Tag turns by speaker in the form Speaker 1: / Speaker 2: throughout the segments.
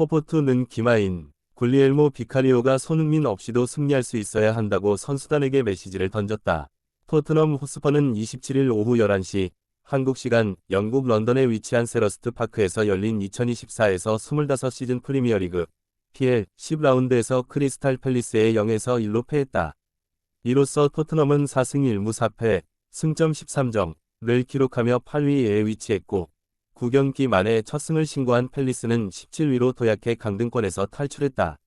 Speaker 1: 포포투는 기마인, 굴리엘모 비카리오가 손흥민 없이도 승리할 수 있어야 한다고 선수단에게 메시지를 던졌다. 토트넘 호스퍼는 27일 오후 11시 한국 시간 영국 런던에 위치한 세러스트 파크에서 열린 2024에서 25 시즌 프리미어리그 PL 10라운드에서 크리스탈 팰리스에 0에서 1로 패했다. 이로써 토트넘은 4승 1무 4패, 승점 13점을 기록하며 8위에 위치했고 9경기 만에 첫 승을 신고한 팰리스는 17위로 도약해 강등권에서 탈출했다.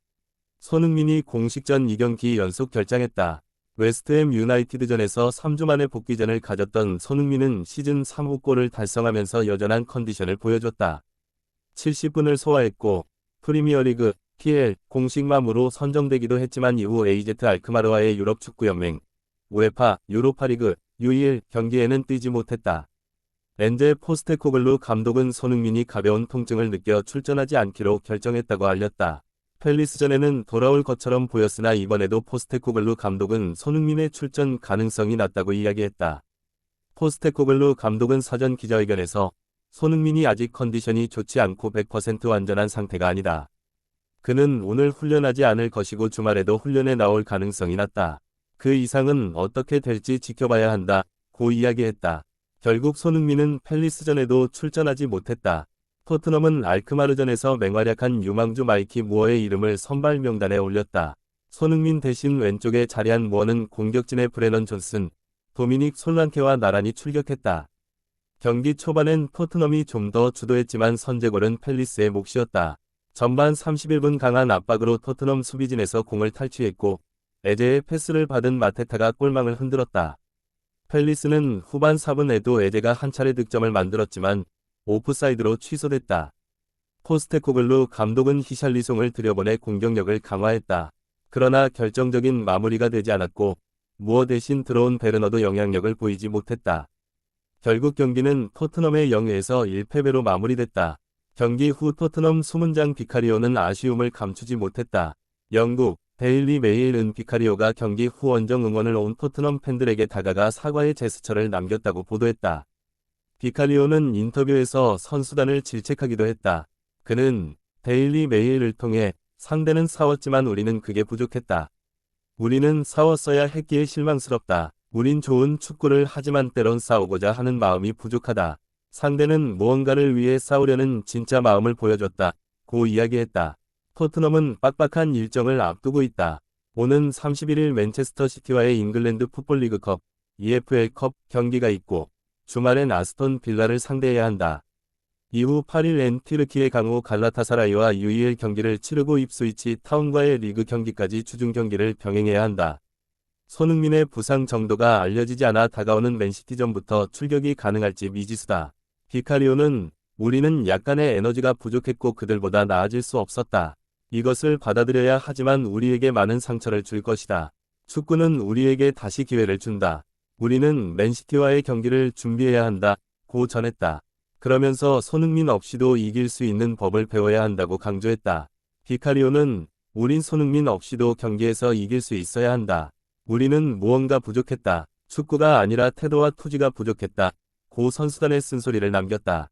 Speaker 1: 손흥민이 공식 전 2경기 연속 결장했다. 웨스트햄 유나이티드전에서 3주 만에 복귀전을 가졌던 손흥민은 시즌 3호 골을 달성하면서 여전한 컨디션을 보여줬다. 70분을 소화했고 프리미어리그 PL 공식맘으로 선정되기도 했지만 이후 AZ 알크마르와의 유럽 축구연맹 우에파 유로파리그 U21 경기에는 뛰지 못했다. 엔제 포스테코글루 감독은 손흥민이 가벼운 통증을 느껴 출전하지 않기로 결정했다고 알렸다. 펠리스전에는 돌아올 것처럼 보였으나 이번에도 포스테코글루 감독은 손흥민의 출전 가능성이 낮다고 이야기했다. 포스테코글루 감독은 사전 기자회견에서 손흥민이 아직 컨디션이 좋지 않고 100% 완전한 상태가 아니다. 그는 오늘 훈련하지 않을 것이고 주말에도 훈련에 나올 가능성이 낮다. 그 이상은 어떻게 될지 지켜봐야 한다. 고 이야기했다. 결국 손흥민은 펠리스전에도 출전하지 못했다. 토트넘은 알크마르전에서 맹활약한 유망주 마이키 무어의 이름을 선발 명단에 올렸다. 손흥민 대신 왼쪽에 자리한 무어는 공격진의 브레넌 존슨, 도미닉 솔란케와 나란히 출격했다. 경기 초반엔 토트넘이 좀 더 주도했지만 선제골은 펠리스의 몫이었다. 전반 31분 강한 압박으로 토트넘 수비진에서 공을 탈취했고 에제의 패스를 받은 마테타가 골망을 흔들었다. 펠리스는 후반 4분에도 에제가 한 차례 득점을 만들었지만 오프사이드로 취소됐다. 포스테코글루 감독은 히샬리송을 들여보내 공격력을 강화했다. 그러나 결정적인 마무리가 되지 않았고 무어 대신 들어온 베르너도 영향력을 보이지 못했다. 결국 경기는 토트넘의 0에서 1패배로 마무리됐다. 경기 후 토트넘 수문장 비카리오는 아쉬움을 감추지 못했다. 영국 데일리 메일은 비카리오가 경기 후 원정 응원을 온 토트넘 팬들에게 다가가 사과의 제스처를 남겼다고 보도했다. 비카리오는 인터뷰에서 선수단을 질책하기도 했다. 그는 데일리 메일을 통해 상대는 싸웠지만 우리는 그게 부족했다. 우리는 싸웠어야 했기에 실망스럽다. 우린 좋은 축구를 하지만 때론 싸우고자 하는 마음이 부족하다. 상대는 무언가를 위해 싸우려는 진짜 마음을 보여줬다. 고 이야기했다. 토트넘은 빡빡한 일정을 앞두고 있다. 오는 31일 맨체스터 시티와의 잉글랜드 풋볼리그컵 EFL컵 경기가 있고 주말엔 아스톤 빌라를 상대해야 한다. 이후 8일 엔 티르키의 강호 갈라타사라이와 UEL 경기를 치르고 입스위치 타운과의 리그 경기까지 주중 경기를 병행해야 한다. 손흥민의 부상 정도가 알려지지 않아 다가오는 맨시티전부터 출격이 가능할지 미지수다. 비카리오는 우리는 약간의 에너지가 부족했고 그들보다 나아질 수 없었다. 이것을 받아들여야 하지만 우리에게 많은 상처를 줄 것이다. 축구는 우리에게 다시 기회를 준다. 우리는 맨시티와의 경기를 준비해야 한다. 고 전했다. 그러면서 손흥민 없이도 이길 수 있는 법을 배워야 한다고 강조했다. 비카리오는 우린 손흥민 없이도 경기에서 이길 수 있어야 한다. 우리는 무언가 부족했다. 축구가 아니라 태도와 투지가 부족했다. 고 선수단의 쓴소리를 남겼다.